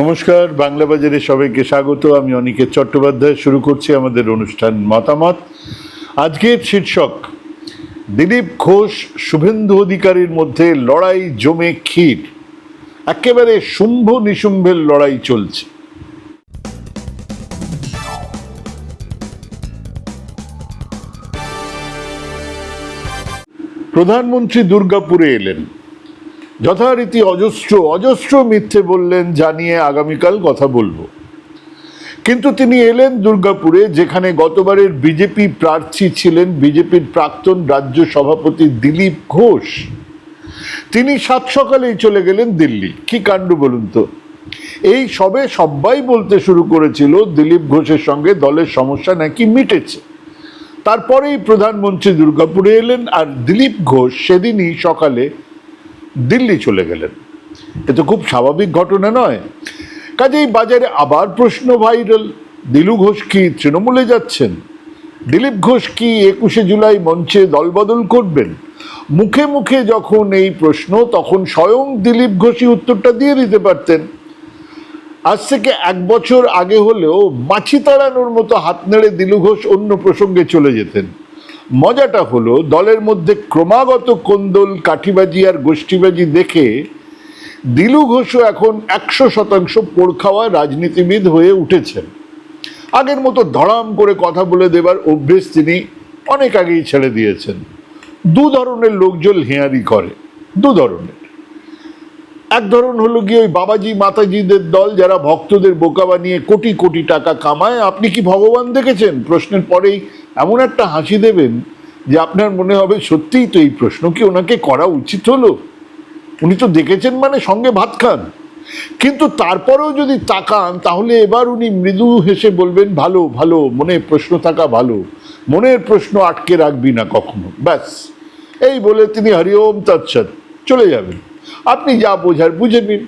নমস্কার, বাংলা বাজারে সবাইকে স্বাগত। আমি অনিকেত চট্টোপাধ্যায়, শুরু করছি আমাদের অনুষ্ঠান মতামত। আজকের শীর্ষক, দিলীপ ঘোষ শুভেন্দু অধিকারীর মধ্যে লড়াই জমে ক্ষীর। একেবারে শুম্ভ নিশুম্ভের লড়াই চলছে। প্রধানমন্ত্রী দুর্গাপুরে এলেন। যথারীতি অজস্র অজস্র মিথ্যে বললেন, জানিয়ে আগামীকাল কথা বলব। কিন্তু তিনি এলেন দুর্গাপুরে, যেখানে গতবারের বিজেপি প্রার্থী ছিলেন বিজেপির প্রাক্তন রাজ্য সভাপতি দিলীপ ঘোষ। তিনি সাত সকালেই চলে গেলেন দিল্লি। কি কাণ্ড বলুন তো? এই সবে সবাই বলতে শুরু করেছিল দিলীপ ঘোষের সঙ্গে দলের সমস্যা নাকি মিটেছে। তারপরেই প্রধানমন্ত্রী দুর্গাপুরে এলেন আর দিলীপ ঘোষ সেদিনই সকালে দিল্লি চলে গেলেন। এ তো খুব স্বাভাবিক ঘটনা নয়। কাজেই বাজারে আবার প্রশ্ন ভাইরাল, দিলু ঘোষ কি তৃণমূলে যাচ্ছেন? দিলীপ ঘোষ কি একুশে জুলাই মঞ্চে দলবদল করবেন? মুখে মুখে যখন এই প্রশ্ন, তখন স্বয়ং দিলীপ ঘোষই উত্তরটা দিয়ে দিতে পারতেন। আজ থেকে এক বছর আগে হলেও মাছি তাড়ানোর মতো হাত নেড়ে দিলু ঘোষ অন্য প্রসঙ্গে চলে যেতেন। মজাটা হলো, দলের মধ্যে ক্রমাগত কোন্দল, কাঠিবাজি আর গোষ্ঠীবাজি দেখে দিলু ঘোষও এখন একশো শতাংশ পোড় খাওয়া রাজনীতিবিদ হয়ে উঠেছেন। আগের মতো ধড়াম করে কথা বলে দেবার অভ্যেস তিনি অনেক আগেই ছেড়ে দিয়েছেন। দু ধরনের লোকজন হেঁয়ারি করে, দু ধরনের। এক ধরন হলো গিয়ে ওই বাবাজি, মাতাজিদের দল যারা ভক্তদের বোকা বানিয়ে কোটি কোটি টাকা কামায়। আপনি কি ভগবান দেখেছেন? প্রশ্নের পরেই এমন একটা হাসি দেবেন যে আপনার মনে হবে, সত্যিই তো এই প্রশ্ন কি ওনাকে করা উচিত হলো? উনি তো দেখেছেন মানে সঙ্গে ভাত খান। কিন্তু তারপরেও যদি তাকান, তাহলে এবার উনি মৃদু হেসে বলবেন, ভালো ভালো মনে প্রশ্ন থাকা ভালো। মনের প্রশ্ন আটকে রাখবি না কখনো। ব্যাস, এই বলে তিনি হরিওম তৎসৎ চলে যাবেন। আপনি যা বোঝার বুঝে নিন।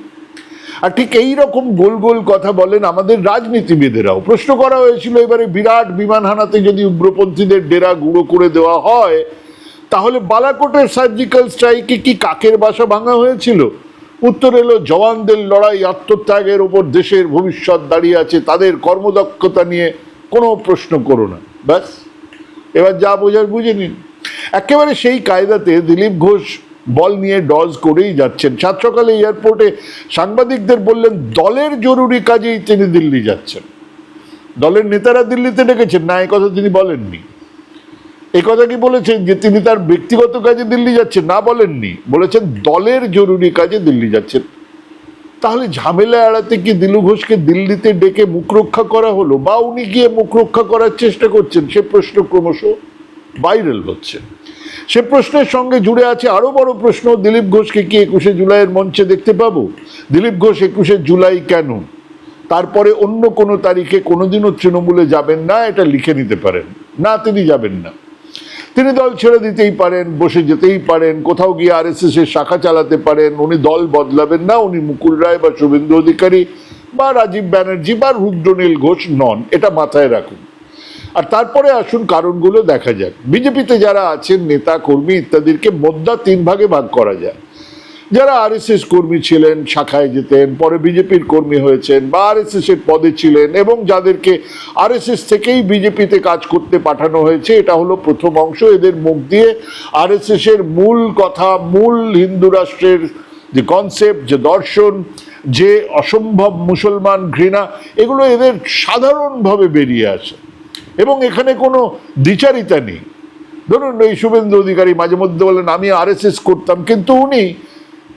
আর ঠিক এই রকম গোল গোল কথা বলেন আমাদের রাজনীতিবিদেরাও। প্রশ্ন করা হয়েছিল, এবারে বিরাট বিমান হানাতে যদি উগ্রপন্থীদের ডেরা গুঁড়ো করে দেওয়া হয়, তাহলে বালাকোটের সার্জিক্যাল স্ট্রাইকে কি কাকের বাসা ভাঙা হয়েছিল? উত্তর এলো, জওয়ানদের লড়াই, আত্মত্যাগের ওপর দেশের ভবিষ্যৎ দাঁড়িয়ে আছে, তাদের কর্মদক্ষতা নিয়ে কোনো প্রশ্ন করো না। ব্যাস, এবার যা বোঝার বুঝে নিন। একেবারে সেই কায়দাতে দিলীপ ঘোষ বল নিয়ে ডজ করেই যাচ্ছেন। সাত সকালে এয়ারপোর্টে সাংবাদিকদের বললেন, দলের জরুরি কাজেই তিনি দিল্লি যাচ্ছেন। দলের নেতারা দিল্লিতে ডেকেছেন, না এই কথা তিনি বলেননি। এই কথা কি বলেছেন যে তিনি তার ব্যক্তিগত কাজে দিল্লি যাচ্ছেন? না, বলেননি। বলেছেন, দলের জরুরি কাজে দিল্লি যাচ্ছেন। তাহলে ঝামেলা এড়াতে কি দিলু ঘোষকে দিল্লিতে ডেকে মুখ রক্ষা করা হলো? বা উনি গিয়ে মুখ রক্ষা করার চেষ্টা করছেন? সে প্রশ্ন ক্রমশ ভাইরাল হচ্ছে। সে প্রশ্নের সঙ্গে জুড়ে আছে আরও বড় প্রশ্ন, দিলীপ ঘোষকে কি একুশে জুলাইয়ের মঞ্চে দেখতে পাবো? দিলীপ ঘোষ, একুশে জুলাই কেন? তারপরে অন্য কোনো তারিখে কোনোদিনও তৃণমূলে যাবেন না, এটা লিখে নিতে পারেন। না, তিনি যাবেন না। তিনি দল ছেড়ে দিতেই পারেন, বসে যেতেই পারেন, কোথাও গিয়ে আর এস এর শাখা চালাতে পারেন, উনি দল বদলাবেন না, উনি মুকুল রায় বা শুভেন্দু অধিকারী বা রাজীব ব্যানার্জি বা রুদ্রনীল ঘোষ নন, এটা মাথায় রাখুন। আর তারপরে আসুন কারণগুলো দেখা যাক। বিজেপিতে যারা আছেন, নেতা, কর্মী ইত্যাদিকে মোদ্দা তিন ভাগে ভাগ করা যায়। যারা আরএসএস কর্মী ছিলেন, শাখায় যেতেন, পরে বিজেপির কর্মী হয়েছেন বা আরএসএস এর পদে ছিলেন এবং যাদেরকে আরএসএস থেকেই বিজেপিতে কাজ করতে পাঠানো হয়েছে, এটা হলো প্রথম অংশ। এদের মুখ দিয়ে আরএসএস এর মূল কথা, মূল হিন্দু রাষ্ট্রের যে কনসেপ্ট যে দর্শন, যে অসম্ভব মুসলমান ঘৃণা, এগুলো এদের সাধারণভাবে বেরিয়ে আসে। এবং এখানে কোনো দ্বিচারিতা নেই। ধরুন, এই শুভেন্দু অধিকারী মাঝে মধ্যে বলেন, আমি আরএসএস করতাম। কিন্তু উনি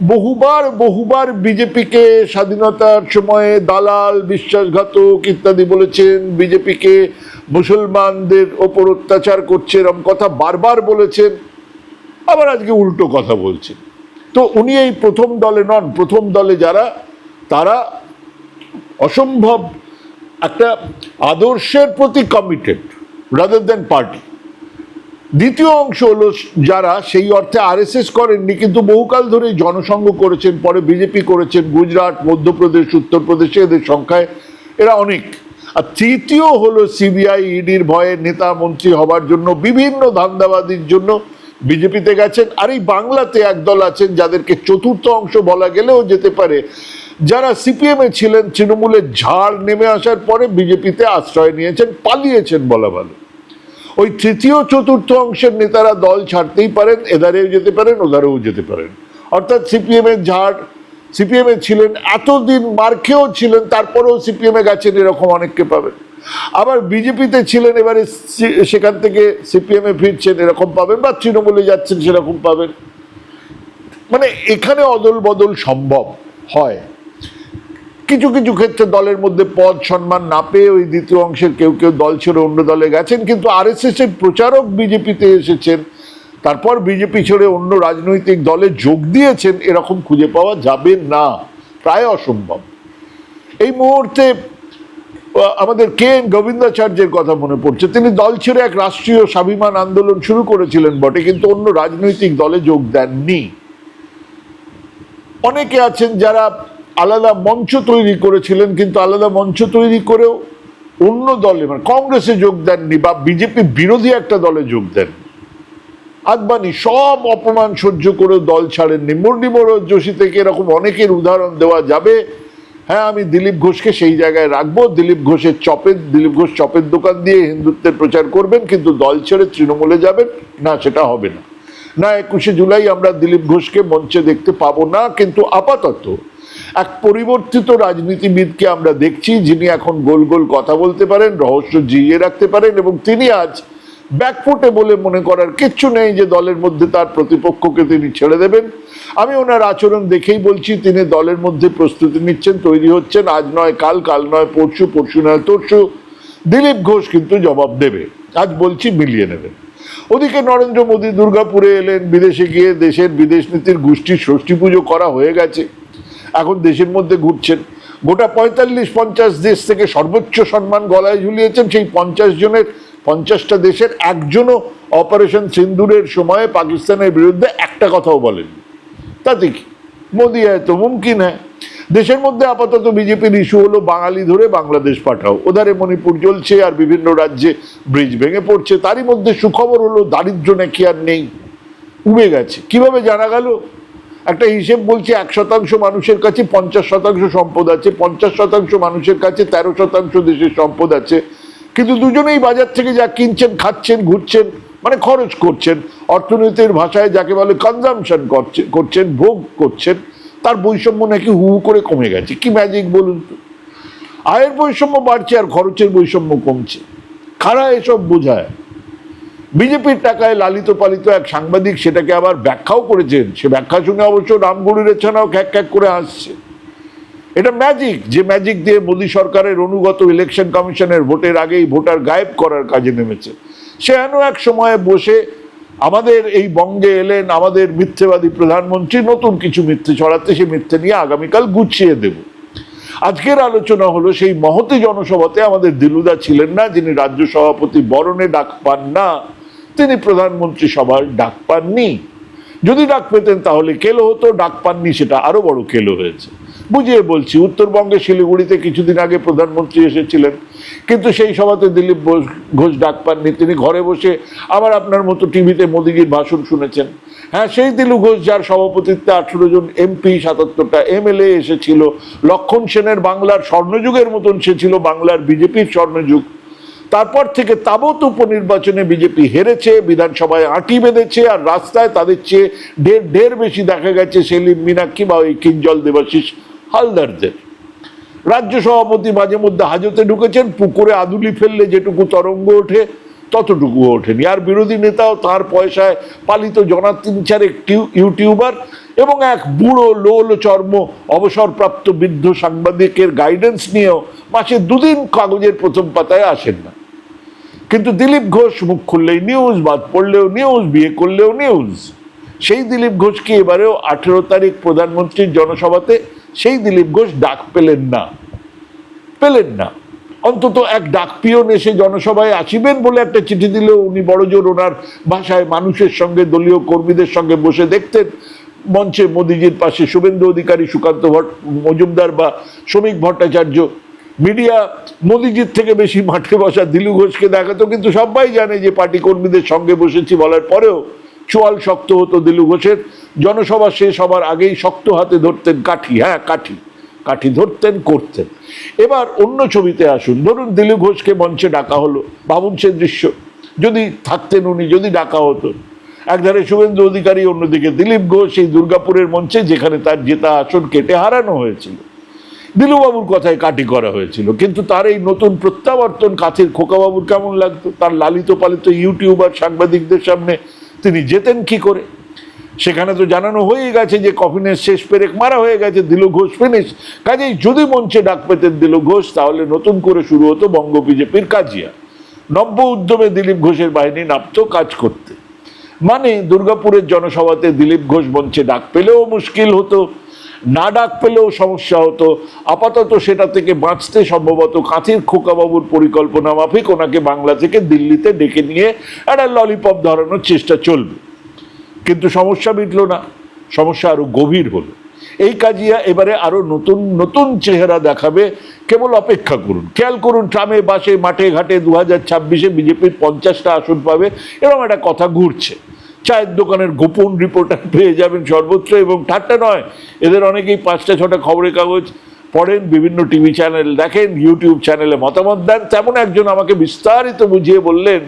বহুবার বহুবার বিজেপিকে স্বাধীনতার সময়ে দালাল, বিশ্বাসঘাতক ইত্যাদি বলেছেন। বিজেপিকে মুসলমানদের ওপর অত্যাচার করছে এরম কথা বারবার বলেছেন। আবার আজকে উল্টো কথা বলছেন। তো উনি এই প্রথম দলে নন। প্রথম দলে যারা, তারা অসম্ভব একটা আদর্শের প্রতি কমিটেড রাদার দেন পার্টি দ্বিতীয় অংশ হলো যারা সেই অর্থে আরএসএস করেননি, কিন্তু বহুকাল ধরে জনসংঘ করেছেন, পরে বিজেপি করেছেন, গুজরাট, মধ্যপ্রদেশ, উত্তরপ্রদেশে, এদের সংখ্যায় এরা অনেক। আর তৃতীয় হলো সিবিআই ইডির ভয়ে নেতা মন্ত্রী হবার জন্য, বিভিন্ন ধান্দাবাদীর জন্য বিজেপিতে গেছেন, আর এই বাংলাতে একদল আছেন যাদেরকে চতুর্থ অংশ বলা গেলেও যেতে পারে। যারা সিপিএম এ ছিলেন, তৃণমূলের ঝাড় নেমে আসার পরে বিজেপিতে আশ্রয় নিয়েছেন, পালিয়েছেন বলা ভালো। ওই তৃতীয় চতুর্থ অংশের নেতারা দল ছাড়তেই পারেন, এধারেও যেতে পারেন, ওধারেও যেতে পারেন। অর্থাৎ সিপিএম এর ঝাড়, সিপিএম এ ছিলেন, এতদিন মার্কেও ছিলেন, তারপরেও সিপিএম এ গেছেন, এরকম অনেককে পাবেন। আবার বিজেপিতে ছিলেন, এবারে সেখান থেকে সিপিএম ফিরছেন, এরকম পাবেন বা তৃণমূলে যাচ্ছেন সেরকম পাবেন? মানে এখানে অদল বদল সম্ভব হয়। কিছু কিছু ক্ষেত্রে দলের মধ্যে পদ সম্মান না পেয়ে ওই দ্বিতীয় অংশের কেউ কেউ দল ছেড়ে অন্য দলে গেছেন, কিন্তু আরএসএস এর প্রচারক বিজেপিতে এসেছেন, তারপর বিজেপি ছেড়ে অন্য রাজনৈতিক দলে যোগ দিয়েছেন, এরকম খুঁজে পাওয়া যাবে না, প্রায় অসম্ভব। এই মুহূর্তে আমাদের কে এন গোবিন্দাচার্যের কথা মনে পড়ছে। তিনি দল ছেড়ে এক রাষ্ট্রীয় স্বাভিমান আন্দোলন শুরু করেছিলেন বটে, কিন্তু অন্য রাজনৈতিক দলে যোগ দেননি। অনেকে আছেন যারা আলাদা মঞ্চ তৈরি করেছিলেন, কিন্তু আলাদা মঞ্চ তৈরি করেও অন্য দলে মানে কংগ্রেসে যোগ দেননি বা বিজেপি বিরোধী একটা দলে যোগ দেন। আদবানি সব অপমান সহ্য করে দল ছাড়েননি। মুরলি মনোজ যোশী থেকে এরকম অনেকের উদাহরণ দেওয়া যাবে। হ্যাঁ আমি দিলীপ ঘোষকে সেই জায়গায় রাখব। দিলীপ ঘোষের চপের, দিলীপ ঘোষ চপের দোকান দিয়ে হিন্দুত্বের প্রচার করবেন, কিন্তু দল ছেড়ে তৃণমূলে যাবেন? না, সেটা হবে না। না, একুশে জুলাই আমরা দিলীপ ঘোষকে মঞ্চে দেখতে পাবো না, কিন্তু আপাতত এক পরিবর্তিত রাজনীতিবিদকে আমরা দেখছি, যিনি এখন গোল গোল কথা বলতে পারেন, রহস্য জিইয়ে রাখতে পারেন, এবং তিনি আজ ব্যাকফুটে বলে মনে করার কিচ্ছু নেই যে দলের মধ্যে তার প্রতিপক্ষকে তিনি ছেড়ে দেবেন। আমি ওনার আচরণ দেখেই বলছি, তিনি দলের মধ্যে প্রস্তুতি নিচ্ছেন, তৈরি হচ্ছেন। আজ নয়, কাল কাল নয়, পরশু পরশু নয়, তরশু। দিলীপ ঘোষ কিন্তু জবাব দেবে। আজ বলছি মিলিয়ে নেবেন। ওদিকে নরেন্দ্র মোদী দুর্গাপুরে এলেন, বিদেশে গিয়ে দেশের বিদেশ নীতির গোষ্ঠীর ষষ্ঠী পুজো করা হয়ে গেছে। এখন দেশের মধ্যে ঘুরছেন। গোটা পঁয়তাল্লিশ, পঞ্চাশ দেশ থেকে সর্বোচ্চ সম্মান গলায় ঝুলিয়েছেন সেই পঞ্চাশ জনের পঞ্চাশটা দেশের একজনও অপারেশন সিন্দুরের সময়ে পাকিস্তানের বিরুদ্ধে একটা কথাও বলেন তাতে কি? মোদি তো মুমকিন হ্যাঁ। দেশের মধ্যে আপাতত বিজেপির ইস্যু হলো বাঙালি ধরে বাংলাদেশ পাঠাও। ওধারে মণিপুর চলছে আর বিভিন্ন রাজ্যে ব্রিজ ভেঙে পড়ছে। তারই মধ্যে সুখবর হলো দারিদ্র নাকি আর নেই। উবে গেছে। কীভাবে জানা গেল? একটা হিসেব বলছে এক শতাংশ মানুষের কাছে পঞ্চাশ শতাংশ সম্পদ আছে, পঞ্চাশ শতাংশ মানুষের কাছে তেরো শতাংশ দেশের সম্পদ আছে। কিন্তু দুজনেই বাজার থেকে যা কিনছেন, খাচ্ছেন, ঘুরছেন মানে খরচ করছেন, অর্থনীতির ভাষায় যাকে বলে কনজামশন করছেন, ভোগ করছেন, তার বৈষম্য নাকি হু করে কমে গেছে। কি ম্যাজিক বলুন তো? আয়ের বৈষম্য বাড়ছে আর খরচের বৈষম্য কমছে। কারা এসব বোঝায়? বিজেপির টাকায় লালিত পালিত এক সাংবাদিক সেটাকে আবার ব্যাখ্যাও করেছেন। সে ব্যাখ্যা শুনে অবশ্য রামগড়ির এছাড়াও খ্যাক খ্যাক করে আসছে এটা ম্যাজিক যে ম্যাজিক দিয়ে মোদী সরকারের অনুগত ইলেকশন কমিশনের ভোটের আগেই ভোটার গায়েব করার কাজে নেমেছে। সে এন এক সময়ে বসে আমাদের এই বঙ্গে এলেন, আমাদের মিথ্যেবাদী প্রধানমন্ত্রী, নতুন কিছু মিথ্যে ছড়াতে সে মিথ্যে নিয়ে আগামীকাল গুছিয়ে দেব। আজকের আলোচনা হলো সেই মহতি জনসভাতে আমাদের দিলুদা ছিলেন না, যিনি রাজ্য সভাপতি বরণে ডাক পান না, তিনি প্রধানমন্ত্রী সভার ডাক পাননি। যদি ডাক পেতেন তাহলে কেলো হতো, ডাক পাননি সেটা আরও বড় কেলো হয়েছে। বুঝিয়ে বলছি উত্তরবঙ্গে শিলিগুড়িতে কিছুদিন আগে প্রধানমন্ত্রী এসেছিলেন, কিন্তু সেই সভাতে দিলীপ ঘোষ ডাক পাননি। তিনি ঘরে বসে আবার আপনার মতো টিভিতে মোদিজির ভাষণ শুনেছেন। হ্যাঁ সেই দিলু ঘোষ, যার সভাপতিত্বে আঠেরো জন এমপি, সাতাত্তরটা এমএলএ এসেছিল, লক্ষণ সেনের বাংলার স্বর্ণযুগের মতন সে ছিল বাংলার বিজেপির স্বর্ণযুগ। তারপর থেকে তাবৎ উপনির্বাচনে বিজেপি হেরেছে, বিধানসভায় আঁটি বেঁধেছে, আর রাস্তায় তাদের চেয়ে ঢের ঢের বেশি দেখা গেছে সেলিম মিনাক্ষী বা ওই কিঞ্জল দেবাশিস। হালদারদের। রাজ্য সভাপতি মাঝে মধ্যে হাজতে ঢুকেছেন, পুকুরে আদুলি ফেললে যেটুকু তরঙ্গ ওঠে, ততটুকু ওঠেনি। আর বিরোধী নেতাও তার পয়সায় পালিত জনা তিন চারেক টিউ- ইউটিউবার এবং এক বুড়ো লোল চর্ম অবসরপ্রাপ্ত বৃদ্ধ সাংবাদিকের গাইডেন্স নিয়েও মাসে দুদিন কাগজের প্রথম পাতায় আসেন না। কিন্তু দিলীপ ঘোষ মুখ খুললেই নিউজ বাদ পড়লেও নিউজ বিয়ে করলেও নিউজ সেই দিলীপ ঘোষকে এবারেও আঠেরো তারিখ প্রধানমন্ত্রীর জনসভাতে সেই দিলীপ ঘোষ ডাক পেলেন না। পেলেন না। অন্তত এক ডাক পিয়ন এসে জনসভায় আসিবেন বলে একটা চিঠি দিলেও উনি বড়জোর ওনার ভাষায় মানুষের সঙ্গে, দলীয় কর্মীদের সঙ্গে বসে দেখতেন। মঞ্চে মোদিজির পাশে শুভেন্দু অধিকারী, সুকান্ত ভট্ট মজুমদার বা শ্রমিক ভট্টাচার্য। মিডিয়া মোদিজির থেকে বেশি মাঠে বসা দিলু ঘোষকে দেখাতো, কিন্তু সবাই জানে যে পার্টি কর্মীদের সঙ্গে বসেছি বলার পরেও চোয়াল শক্ত হতো দিলু ঘোষের। জনসভা শেষ হবার আগেই শক্ত হাতে ধরতেন কাঠি হ্যাঁ কাঠি। কাঠি ধরতেন, করতেন। এবার অন্য ছবিতে আসুন। ধরুন দিলু ঘোষকে মঞ্চে ডাকা হলো। ভাবুন সে দৃশ্য। যদি থাকতেন উনি, যদি ডাকা হতো। একধারে শুভেন্দু অধিকারী, অন্যদিকে দিলীপ ঘোষ এই দুর্গাপুরের মঞ্চে, যেখানে তার জেতা আসন কেটে হারানো হয়েছিল। দিলুবাবুর কথায় কাটি করা হয়েছিল। কিন্তু তার এই নতুন প্রত্যাবর্তন কাছের খোকাবাবুর কেমন লাগতো? তার লালিত পালিত ইউটিউবার সাংবাদিকদের সামনে তিনি যেতেন কি করে? সেখানে তো জানানো হয়ে গেছে যে কফিনের শেষ পেরেক মারা হয়ে গেছে, দিলু ঘোষ ফিনিশ কাজেই যদি মঞ্চে ডাক পেতেন দিলু ঘোষ, তাহলে নতুন করে শুরু হতো বঙ্গ বিজেপির কাজিয়া। নব্য উদ্যমে দিলীপ ঘোষের বাহিনী নামতো কাজ করতে। মানে দুর্গাপুরের জনসভাতে দিলীপ ঘোষ মঞ্চে ডাক পেলেও মুশকিল হতো। না ডাক পেলেও সমস্যা হতো। আপাতত সেটা থেকে বাঁচতে সম্ভবত কাঁথির খোকাবাবুর পরিকল্পনা মাফিক, ওনাকে বাংলা থেকে দিল্লিতে ডেকে নিয়ে একটা ললিপপ ধরানোর চেষ্টা চলবে। কিন্তু সমস্যা মিটল না, সমস্যা আরও গভীর হলো। এই কাজিয়া এবারে আরও নতুন নতুন চেহারা দেখাবে, কেবল অপেক্ষা করুন। খেয়াল করুন, ট্রামে, বাসে, মাঠে, ঘাটে দু হাজার ছাব্বিশে বিজেপির পঞ্চাশটা আসন পাবে, এরকম একটা কথা ঘুরছে। চায়ের দোকানের গোপন রিপোর্টার পেয়ে যাবেন সর্বত্র এবং ঠাট্টা নয়, এদের অনেকেই পাঁচটা ছটা খবরের কাগজ পড়েন, বিভিন্ন টিভি চ্যানেল দেখেন, ইউটিউব চ্যানেলে মতামত দেন। তেমন একজন আমাকে বিস্তারিত বুঝিয়ে বললেন,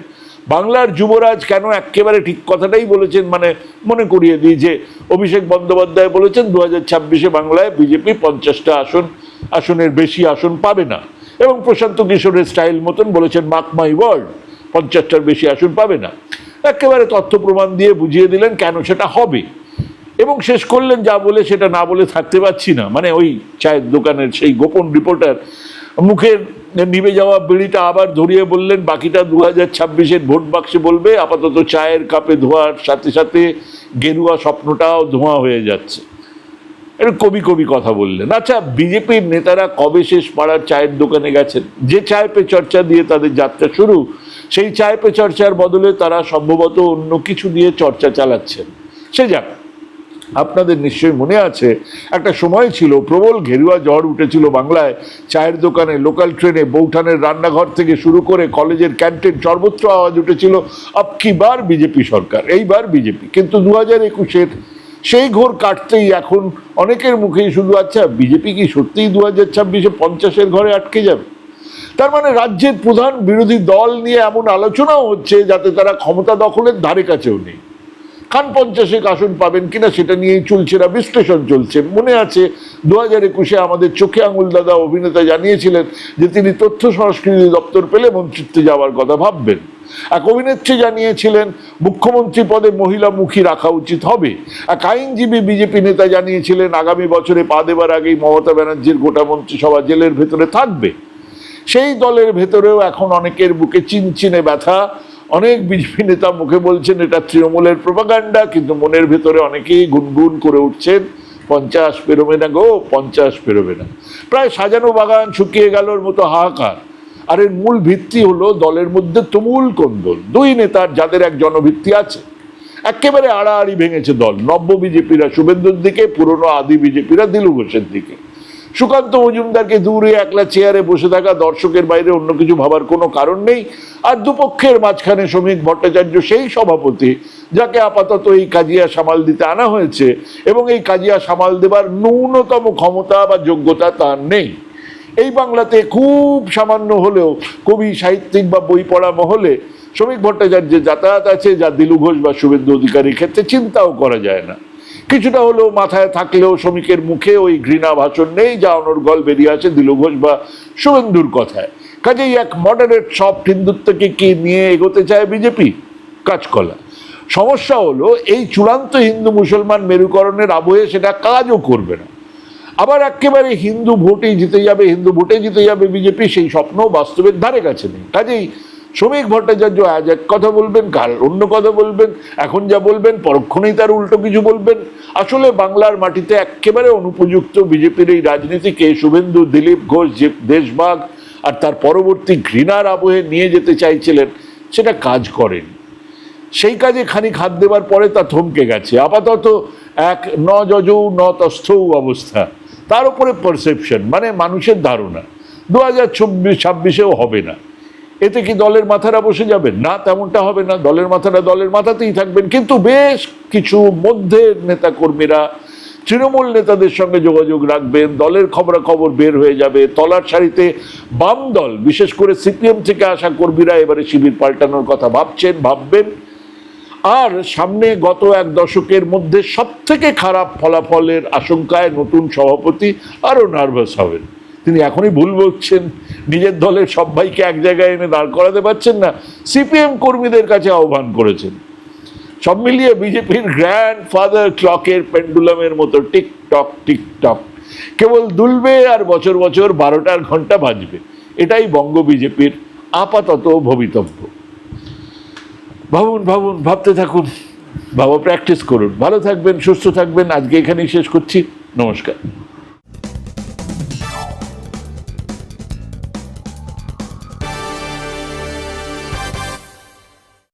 বাংলার যুবরাজ কেন একেবারে ঠিক কথাটাই বলেছেন? মানে মনে করিয়ে দিই যে, অভিষেক বন্দ্যোপাধ্যায় বলেছেন দু হাজার ছাব্বিশে বাংলায় বিজেপি পঞ্চাশটা আসন, আসনের বেশি আসন পাবে না। এবং প্রশান্ত কিশোরের স্টাইল মতন বলেছেন মাক মাই ওয়ার্ল্ড পঞ্চাশটার বেশি আসন পাবে না। একেবারে তথ্য প্রমাণ দিয়ে বুঝিয়ে দিলেন কেন সেটা হবে। এবং শেষ করলেন যা বলে সেটা না বলে থাকতে পারছি না। মানে ওই চায়ের দোকানের সেই গোপন রিপোর্টার মুখের নিভে যাওয়া বিড়িটা আবার ধরিয়ে বললেন, বাকিটা দু হাজার ছাব্বিশের ভোট বাক্সে বলবে, আপাতত চায়ের কাপে ধোয়ার সাথে সাথে গেরুয়া স্বপ্নটাও ধোঁয়া হয়ে যাচ্ছে। একটু কবি কবি কথা বললেন। আচ্ছা বিজেপির নেতারা কবে শেষ পাড়ার চায়ের দোকানে গেছেন? যে চায় পে চর্চা দিয়ে তাদের যাত্রা শুরু সেই চায় পে চর্চার বদলে তারা সম্ভবত অন্য কিছু দিয়ে চর্চা চালাচ্ছেন। সে যাক, আপনাদের নিশ্চয়ই মনে আছে, একটা সময় ছিল প্রবল ঘেরুয়া ঝড় উঠেছিল বাংলায়। চায়ের দোকানে লোকাল ট্রেনে বৌঠানের রান্নাঘর থেকে শুরু করে কলেজের ক্যান্টিন সর্বত্র আওয়াজ উঠেছিল আপকি বার বিজেপি সরকার? এইবার বিজেপি। কিন্তু দু হাজার একুশের সেই ঘোর কাটতেই এখন অনেকের মুখেই শুধু আচ্ছা বিজেপি কি সত্যিই দু হাজার ছাব্বিশে পঞ্চাশের ঘরে আটকে যাবে? তার মানে রাজ্যের প্রধান বিরোধী দল নিয়ে এমন আলোচনাও হচ্ছে যাতে তারা ক্ষমতা দখলের ধারে কাছেও নেই। খান পঞ্চাশেক আসন পাবেন কিনা সেটা নিয়েই চলছে না, বিশ্লেষণ চলছে। মনে আছে দু হাজার একুশে আমাদের চোখে আঙুল দাদা অভিনেতা জানিয়েছিলেন যে তিনি তথ্য সংস্কৃতি দপ্তর পেলে মন্ত্রিত্বে যাওয়ার কথা ভাববেন। এক অভিনেত্রী জানিয়েছিলেন, মুখ্যমন্ত্রী পদে মহিলামুখী রাখা উচিত হবে। এক আইনজীবী বিজেপি নেতা জানিয়েছিলেন, আগামী বছরে পা দেবার আগেই মমতা ব্যানার্জির গোটা মন্ত্রিসভা জেলের ভেতরে থাকবে। সেই দলের ভেতরেও এখন অনেকের বুকে চিনচিনে ব্যথা। অনেক বিজেপি নেতা মুখে বলছেন, এটা তৃণমূলের প্রপাগান্ডা। কিন্তু মনের ভেতরে অনেকেই গুনগুন করে উঠছেন, পঞ্চাশ পেরোবে না গো, পঞ্চাশ পেরোবে না। প্রায় সাজানো বাগান শুকিয়ে গেলোর মতো হাহাকার। আর এর মূল ভিত্তি হলো দলের মধ্যে তুমুল কোন্দল। দুই নেতার যাদের এক জনভিত্তি আছে। একেবারে আড়াআড়ি ভেঙেছে দল। নব্য বিজেপিরা শুভেন্দুর দিকে, পুরনো আদি বিজেপিরা দিলু ঘোষের দিকে। সুকান্ত মজুমদারকে দূরে একলা চেয়ারে বসে থাকা দর্শকের বাইরে অন্য কিছু ভাবার কোনো কারণ নেই। আর দুপক্ষের মাঝখানে শ্রমিক ভট্টাচার্য সেই সভাপতি, যাকে আপাতত এই কাজিয়া সামাল দিতে আনা হয়েছে এবং এই কাজিয়া সামাল দেবার ন্যূনতম ক্ষমতা বা যোগ্যতা তার নেই। এই বাংলাতে খুব সামান্য হলেও কবি, সাহিত্যিক বা বই পড়া মহলে শ্রমিক ভট্টাচার্যের যাতায়াত আছে, যা দিলু ঘোষ বা শুভেন্দু অধিকারীর ক্ষেত্রে চিন্তাও করা যায় না। কিছুটা হলেও মাথায় থাকলেও শ্রমিকের মুখে ওই ঘৃণা ভাষণ নেই, যা অনর্গল বেরিয়ে আছে দিল ঘোষ বা শুভেন্দুর কথায়। কাজেই এক মডারেট সফট হিন্দুত্বকে কি নিয়ে এগোতে চায় বিজেপি? কাজকলা সমস্যা হলো, এই চূড়ান্ত হিন্দু মুসলমান মেরুকরণের আবহে সেটা কাজও করবে না। আবার একেবারে হিন্দু ভোটেই জিতে যাবে, হিন্দু ভোটে জিতে যাবে বিজেপি, সেই স্বপ্ন বাস্তবের ধারে কাছে নেই। কাজেই শ্রমিক ভট্টাচার্য আজ এক কথা বলবেন, কাল অন্য কথা বলবেন, এখন যা বলবেন, পরক্ষণেই তার উল্টো কিছু বলবেন। আসলে বাংলার মাটিতে একেবারে অনুপযুক্ত বিজেপির এই রাজনীতিকে শুভেন্দু, দিলীপ ঘোষ যে দেশভাগ আর তার পরবর্তী ঘৃণার আবহে নিয়ে যেতে চাইছিলেন, সেটা কাজ করেন। সেই কাজে খানিক হাত দেবার পরে তা থমকে গেছে। আপাতত এক ন যজৌ, ন তস্থৌ অবস্থা। তার উপরে পারসেপশন মানে মানুষের ধারণা। দু হাজার ছাব্বিশেও হবে না। এতে কি দলের মাথারা বসে যাবেন? না, তেমনটা হবে না। দলের মাথারা দলের মাথাতেই থাকবেন। কিন্তু বেশ কিছু মধ্যের নেতা কর্মীরা তৃণমূল নেতাদের সঙ্গে যোগাযোগ রাখবেন। দলের খবরাখবর বের হয়ে যাবে। তলার সারিতে বাম দল, বিশেষ করে সিপিএম থেকে আসা কর্মীরা এবারে শিবির পাল্টানোর কথা ভাবছেন, ভাববেন। আর সামনে গত এক দশকের মধ্যে সব থেকে খারাপ ফলাফলের আশঙ্কায় নতুন সভাপতি আরও নার্ভাস হবেন। তিনি এখনই ভুল বলছেন। নিজের দলের সবাইকে এক জায়গায় এনে দাঁড় করাতে পারছেন না। সিপিএম কর্মীদের কাছে আহ্বান করেছেন। সব মিলিয়ে বিজেপির গ্র্যান্ড ফাদার ক্লকের পেন্ডুলামের মতো টিকটক টিকটক। কেবল দুলবে আর বছর বছর বারোটার ঘণ্টা বাজবে। এটাই বঙ্গ বিজেপির আপাতত ভবিতব্য। ভাবুন ভাবুন, ভাবতে থাকুন। বাবা প্র্যাকটিস করুন। ভালো থাকবেন, সুস্থ থাকবেন। আজকে এখানেই শেষ করছি। নমস্কার।